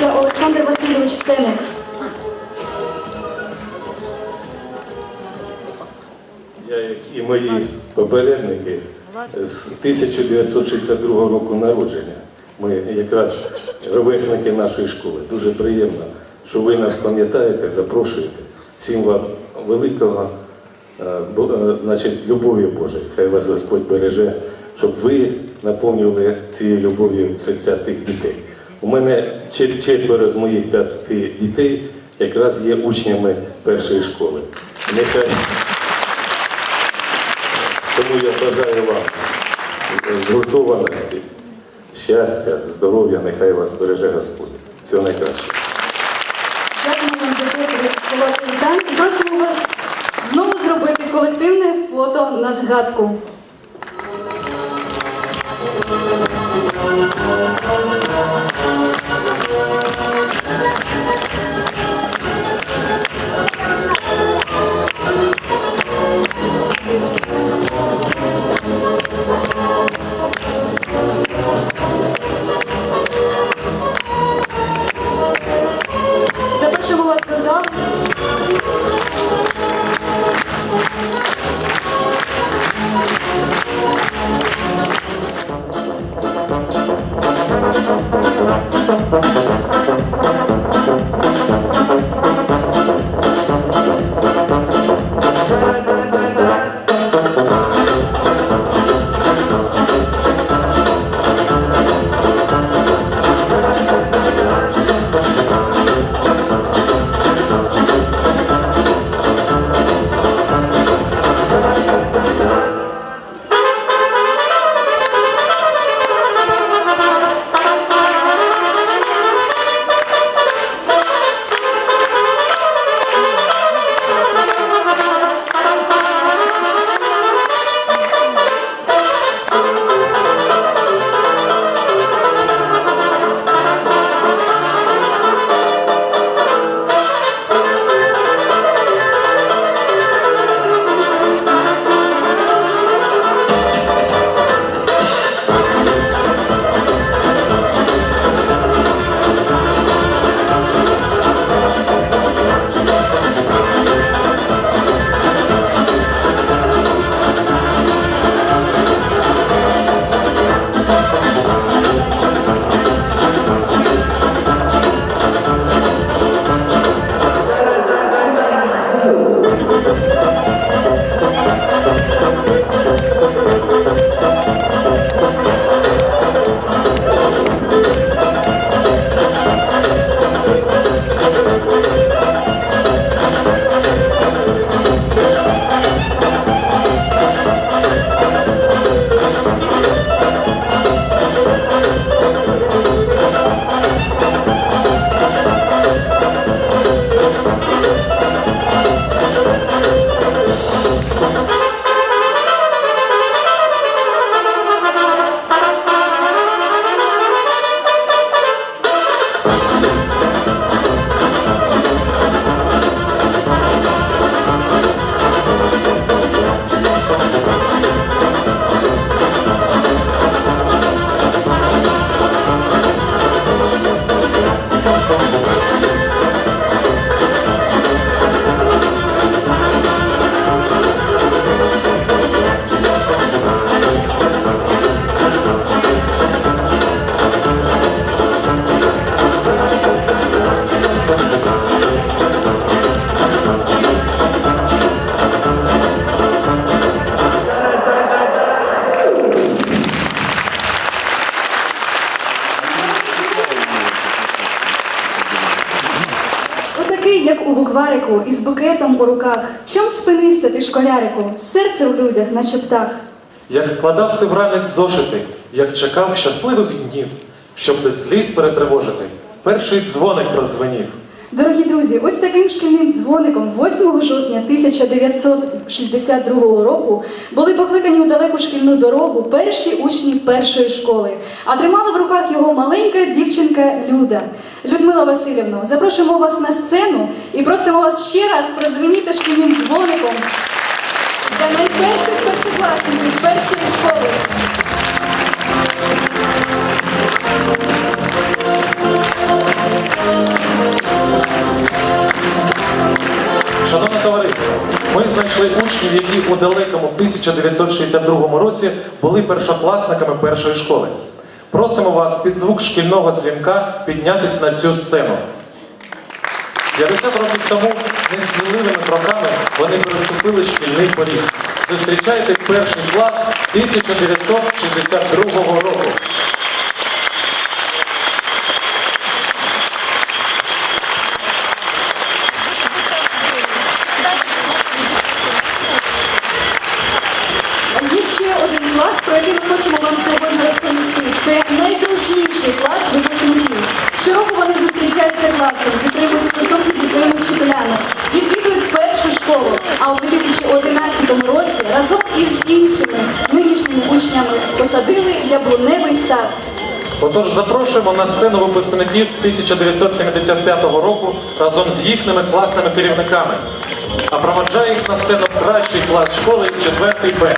Це Олександр Васильович Сеник. Я, як і мої попередники, з 1962 року народження. Ми якраз ровесники нашої школи. Дуже приємно, що ви нас пам'ятаєте, запрошуєте. Всім вам великого е, е, значить, любові Божої. Хай вас Господь береже, щоб ви наповнювали цією любов'ю серця тих дітей. У мене четверо з моїх п'яти дітей якраз є учнями першої школи. Нехай тому я бажаю вам згуртованості, щастя, здоров'я, нехай вас береже Господь. Всього найкращого. Дякуємо вам за теплі слова привітань просимо вас знову зробити колективне фото на згадку. Thank you. У руках. Чом спинився ти, школярику? Серце в грудях, наче птах. Як складав ти вранець зошити, як чекав щасливих днів, щоб ти сліз перетривожити, перший дзвоник продзвенів. Друзі, ось таким шкільним дзвоником 8 жовтня 1962 року були покликані у далеку шкільну дорогу перші учні першої школи. А тримала в руках його маленька дівчинка Люда. Людмила Васильівна, запрошуємо вас на сцену і просимо вас ще раз продзвеніти шкільним дзвоником для найперших першокласників першої школи. Учнів, які у далекому 1962 році були першокласниками першої школи. Просимо вас під звук шкільного дзвінка піднятись на цю сцену. 50 років тому несміливими кроками вони переступили шкільний поріг. Зустрічайте перший клас 1962 року. Отож, запрошуємо на сцену випускників 1975 року разом з їхніми класними керівниками. А проводжає їх на сцену кращий клас школи, четвертий Б.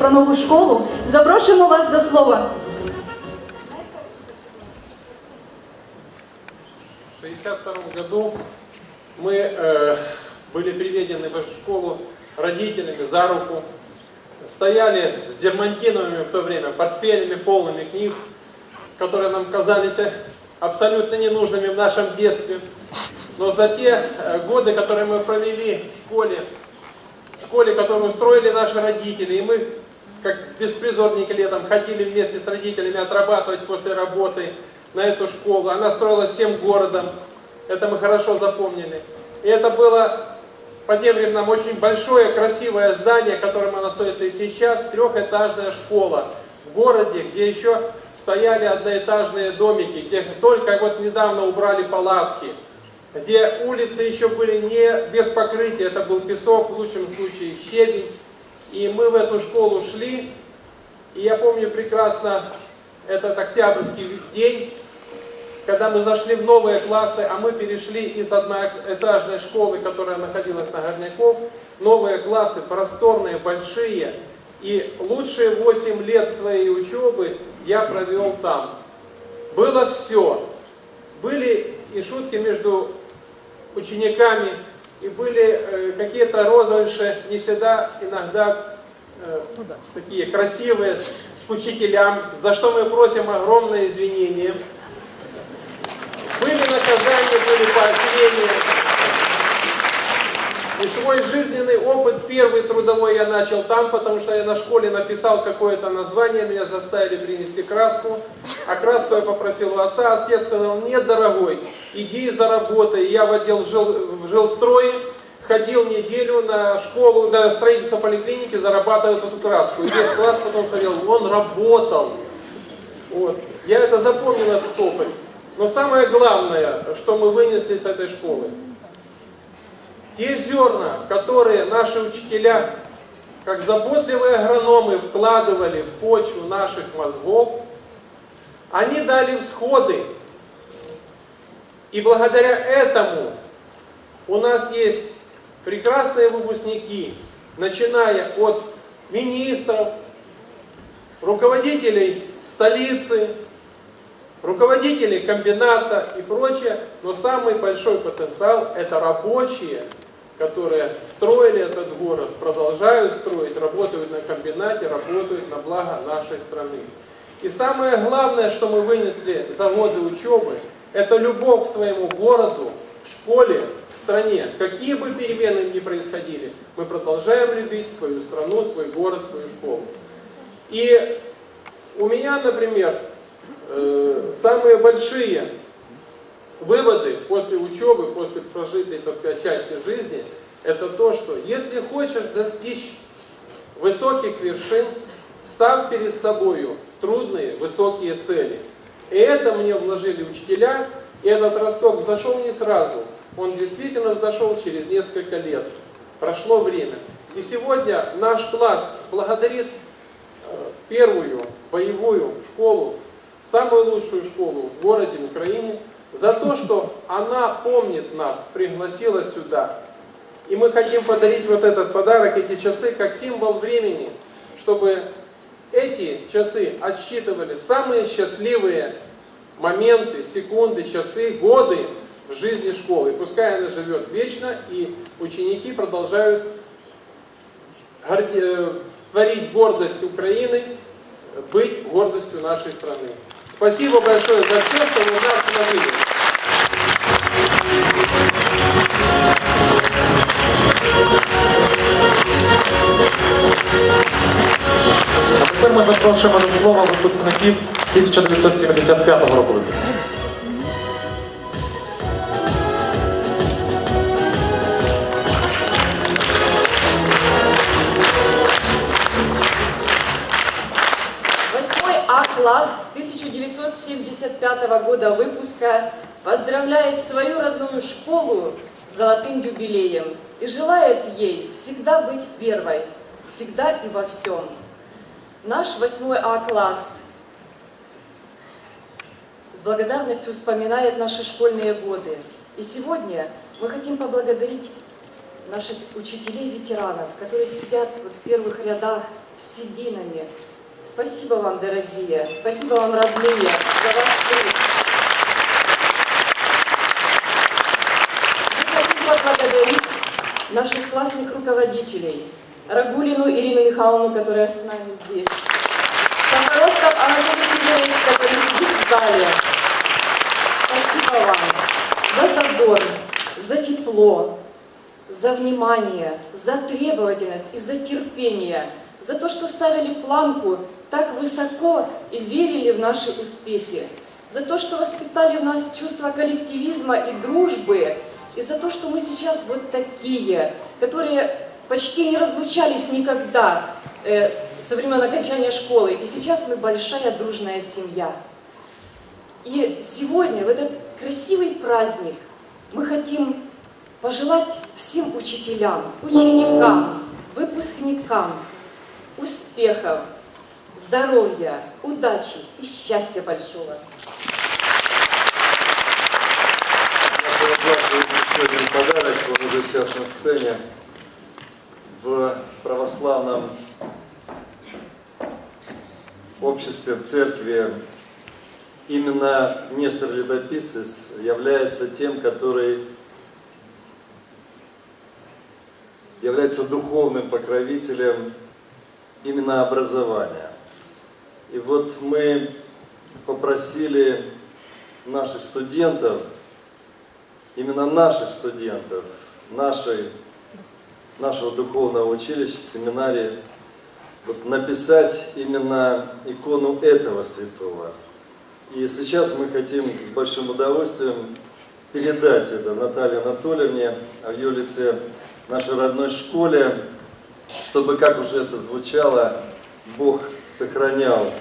про нову школу. Запрошуємо вас до слова. В 1962 году мы э, были приведены в эту школу родителями за руку, стояли с дермантиновыми в то время портфелями, полными книг, которые нам казались абсолютно ненужными в нашем детстве. Но за те э, годы, которые мы провели в школе, в школе, которую устроили наши родители, и мы, как беспризорники летом, ходили вместе с родителями отрабатывать после работы на эту школу. Она строилась всем городом, это мы хорошо запомнили. И это было по тем временам очень большое, красивое здание, которым оно строится и сейчас, трехэтажная школа в городе, где еще стояли одноэтажные домики, где только вот недавно убрали палатки, где улицы еще были не без покрытия, это был песок, в лучшем случае щебень. И мы в эту школу шли, и я помню прекрасно этот октябрьский день, когда мы зашли в новые классы, а мы перешли из одноэтажной школы, которая находилась на Горняков, новые классы просторные, большие, и лучшие 8 лет своей учебы я провел там. Было все. Были и шутки между учениками, и были э, какие-то розыгрыши, не всегда, иногда э, такие красивые с учителям, за что мы просим огромное извинения. Были наказания, были поощрения. И свой жизненный опыт, первый трудовой я начал там, потому что я на школе написал какое-то название, меня заставили принести краску. А краску я попросил у отца, отец сказал, нет, дорогой, иди заработай. Я в отдел жил, в жилстрое, ходил неделю на школу, на строительство поликлиники, зарабатывал эту краску. И весь класс потом сказал, он работал. Вот. Я это запомнил, этот опыт. Но самое главное, что мы вынесли с этой школы, те зерна, которые наши учителя, как заботливые агрономы, вкладывали в почву наших мозгов, они дали всходы. И благодаря этому у нас есть прекрасные выпускники, начиная от министров, руководителей столицы, руководителей комбината и прочее, но самый большой потенциал это рабочие, которые строили этот город, продолжают строить, работают на комбинате, работают на благо нашей страны. И самое главное, что мы вынесли за годы учебы, это любовь к своему городу, школе, стране. Какие бы перемены ни происходили, мы продолжаем любить свою страну, свой город, свою школу. И у меня, например, э, самые большие выводы после учебы, после прожитой, так сказать, части жизни, это то, что если хочешь достичь высоких вершин, ставь перед собою трудные, высокие цели. И это мне вложили учителя, и этот росток взошел не сразу. Он действительно взошел через несколько лет. Прошло время. И сегодня наш класс благодарит э, первую боевую школу, самую лучшую школу в городе, в Украине, за то, что она помнит нас, пригласила сюда. И мы хотим подарить вот этот подарок, эти часы, как символ времени, чтобы эти часы отсчитывали самые счастливые моменты, секунды, часы, годы в жизни школы. И пускай она живет вечно, и ученики продолжают э, творить гордость Украины, быть гордостью нашей страны. Спасибо большое за все, что вы в нас вложили. А тепер ми запрошуємо до слова випускників 1975 року випуску. 1975 года выпуска поздравляет свою родную школу с золотым юбилеем и желает ей всегда быть первой, всегда и во всем. Наш восьмой А-класс с благодарностью вспоминает наши школьные годы. И сегодня мы хотим поблагодарить наших учителей-ветеранов, которые сидят вот в первых рядах с сединами. Спасибо вам, дорогие, спасибо вам, родные, за ваш труд. Мы хотим поблагодарить наших классных руководителей, Рагулину Ирину Михайловну, которая с нами здесь, Шахаростов Анатолий Кириллович, который сидит в зале. Спасибо вам за задор, за тепло, за внимание, за требовательность и за терпение, за то, что ставили планку так высоко и верили в наши успехи, за то, что воспитали в нас чувство коллективизма и дружбы, и за то, что мы сейчас вот такие, которые почти не разлучались никогда э, со времен окончания школы, и сейчас мы большая дружная семья. И сегодня, в этот красивый праздник, мы хотим пожелать всем учителям, ученикам, выпускникам успехов, здоровья, удачи и счастья большого. еще один подарок, он уже сейчас на сцене. В православном обществе, в церкви, именно Нестор Летописец является тем, который является духовным покровителем именно образования. И вот мы попросили наших студентов именно наших студентов, нашей, нашего духовного училища, семинарии, вот написать именно икону этого святого. И сейчас мы хотим с большим удовольствием передать это Наталье Анатольевне, а в ее лице нашей родной школе, чтобы, как уже это звучало, Бог сохранял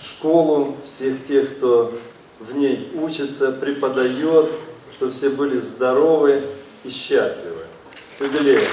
школу, всех тех, кто в ней учится, преподает, чтобы все были здоровы и счастливы. С юбилеем!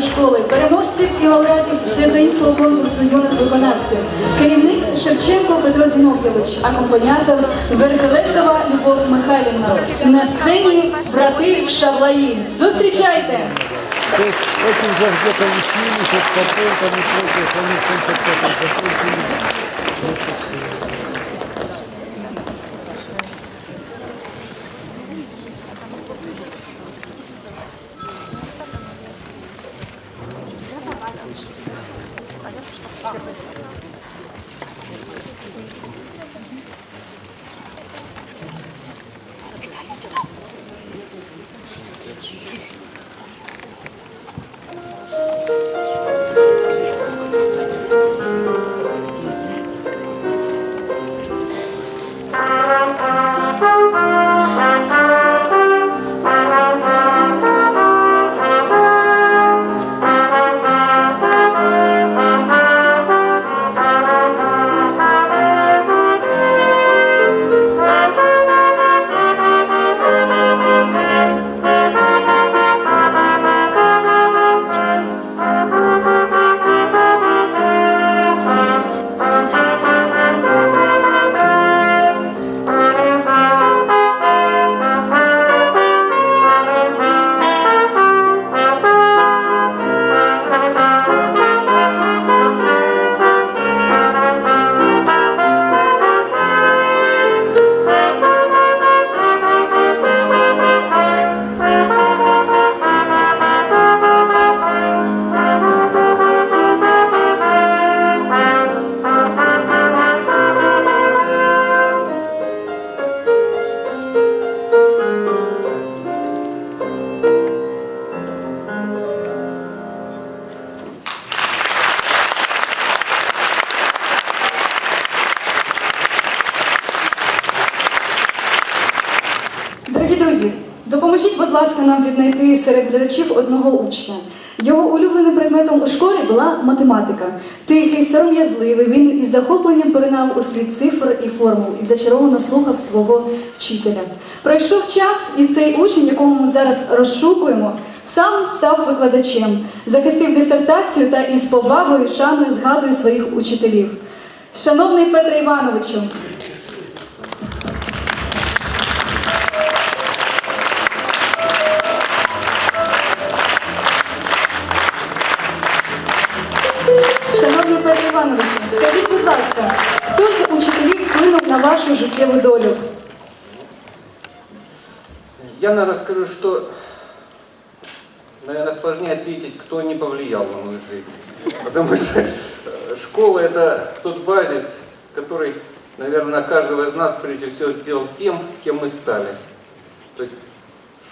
Першої школи, переможців і лауреатів всеукраїнського конкурсу юних виконавців, керівник Шевченко Петро Зінов'євич, акомпаніатор Верхелесова Любов Михайлівна. На сцені брати Шавлаї. Зустрічайте! Очень. Дорогі допоможіть, будь ласка, нам віднайти серед глядачів одного учня. Його улюбленим предметом у школі була математика. Тихий, сором'язливий, він із захопленням поринав у світ цифр і формул і зачаровано слухав свого вчителя. Пройшов час, і цей учень, якому ми зараз розшукуємо, сам став викладачем, захистив дисертацію та із повагою, шаною згадує своїх учителів. Шановний Петре Івановичу, скажіть, будь ласка, хто з учителів вплинув на вашу життєву долю? Я, наверное, скажу, что, наверное, сложнее ответить, кто не повлиял на мою жизнь. Потому что э, школа – это тот базис, который, наверное, каждого из нас, прежде всего, сделал тем, кем мы стали. То есть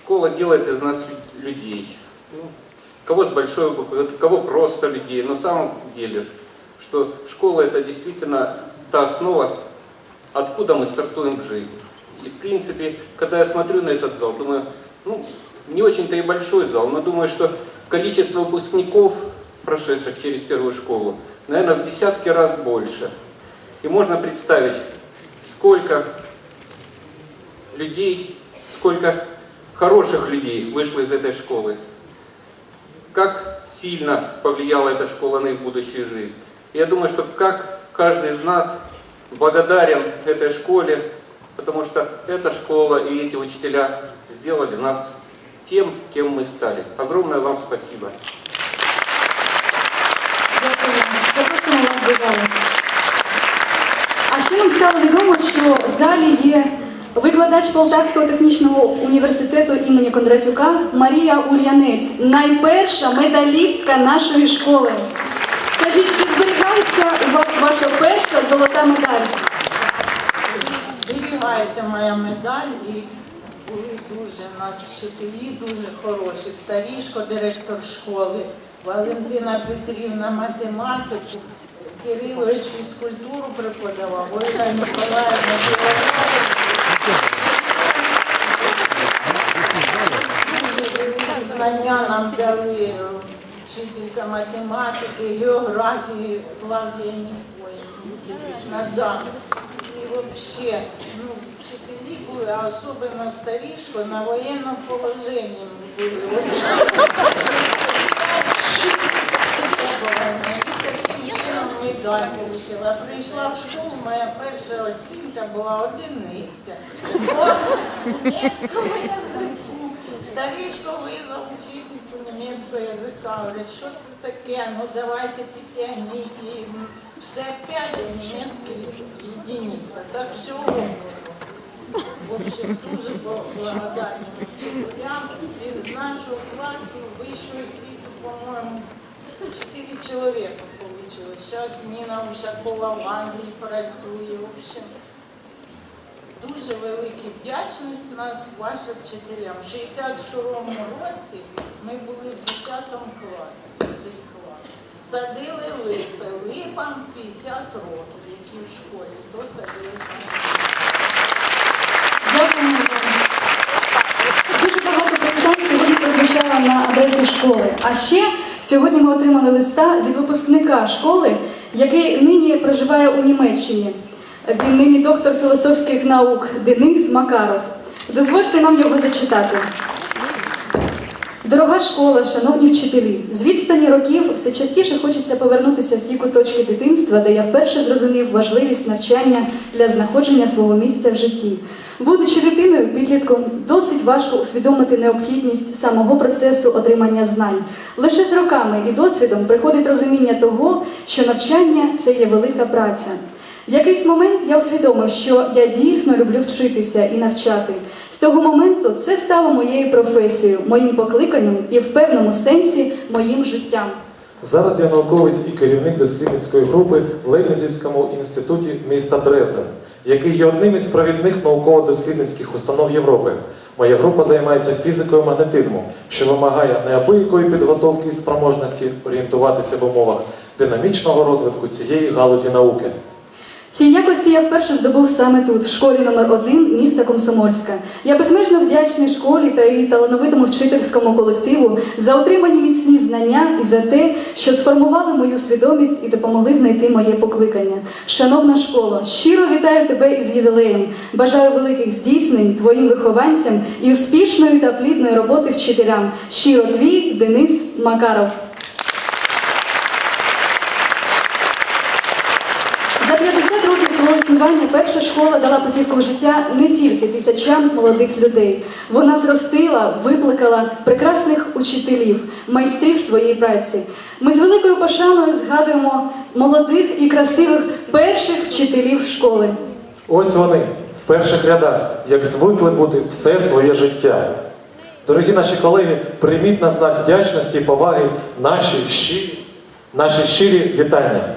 школа делает из нас лю- людей. Ну, кого с большой буквы, кого просто людей. Но на самом деле, что школа – это действительно та основа, откуда мы стартуем в жизнь. И, в принципе, когда я смотрю на этот зал, думаю, ну, не очень-то и большой зал, но думаю, что количество выпускников, прошедших через первую школу, наверное, в десятки раз больше. И можно представить, сколько людей, сколько хороших людей вышло из этой школы. Как сильно повлияла эта школа на их будущую жизнь. Я думаю, что как каждый из нас благодарен этой школе, потому что эта школа и эти учителя сделали нас тем, кем мы стали. Огромное вам спасибо. Дякую. Запрошуємо вас до зали. А ще нам стало відомо, що в залі є викладач Полтавського технічного університету імені Кондратюка Марія Ульянець, найперша медалістка нашої школи. Скажіть, чи зберігається у вас ваша перша золота медаль? Зберігається моя медаль і були дуже у нас вчителі, дуже хороші. Старішко, директор школи, Валентина Петрівна математику, Кирилович фізкультуру преподавав, Ольга біологію. Дуже знання нам дали вчителька математики, географії Клавдія Нікоївна. І взагалі, ну, вчителі були, а особливо старішко, на воєнному положенні були. медальку вчила. Прийшла в школу, моя перша оцінка була одиниця. По німецькому язику. Старішко визвав учительку німецького язика. Говорить, що це таке? Ну давайте підтягніть її. Все п'ять, а німецький єдиниця. Так всього. В общем, дуже благодарна учителям. І з нашого класу вищого світу, по-моєму, чотири чоловіка вийшло. Зараз Ніна Ушакова в Англії працює. В общем, дуже велика вдячність нас, вашим вчителям. В 62-му році ми були в 10 класі, цей клас. Садили липи, липам 50 років, які в школі, то садили. Дуже багато привітань сьогодні прозвучало на адресу школи. А ще сьогодні ми отримали листа від випускника школи, який нині проживає у Німеччині. Він нині доктор філософських наук Денис Макаров. Дозвольте нам його зачитати. Дорога школа, шановні вчителі, з відстані років все частіше хочеться повернутися в ті куточки дитинства, де я вперше зрозумів важливість навчання для знаходження свого місця в житті. Будучи дитиною, підлітком, досить важко усвідомити необхідність самого процесу отримання знань. Лише з роками і досвідом приходить розуміння того, що навчання це є велика праця. В якийсь момент я усвідомив, що я дійсно люблю вчитися і навчати. З того моменту це стало моєю професією, моїм покликанням і в певному сенсі моїм життям. Зараз я науковець і керівник дослідницької групи в Лейбнізівському інституті міста Дрезден, який є одним із провідних науково-дослідницьких установ Європи. Моя група займається фізикою магнетизму, що вимагає неабиякої підготовки і спроможності орієнтуватися в умовах динамічного розвитку цієї галузі науки. Ці якості я вперше здобув саме тут, в школі номер 1 міста Комсомольська. Я безмежно вдячний школі та її талановитому вчительському колективу за отримані міцні знання і за те, що сформували мою свідомість і допомогли знайти моє покликання. Шановна школа, щиро вітаю тебе із ювілеєм. Бажаю великих здійснень твоїм вихованцям і успішної та плідної роботи вчителям. Щиро твій Денис Макаров. За 50 років свого існування перша школа дала путівку в життя не тільки тисячам молодих людей. Вона зростила, викликала прекрасних учителів, майстрів своєї праці. Ми з великою пошаною згадуємо молодих і красивих перших вчителів школи. Ось вони в перших рядах, як звикли бути все своє життя. Дорогі наші колеги, прийміть на знак вдячності і поваги наші щирі, наші щирі вітання.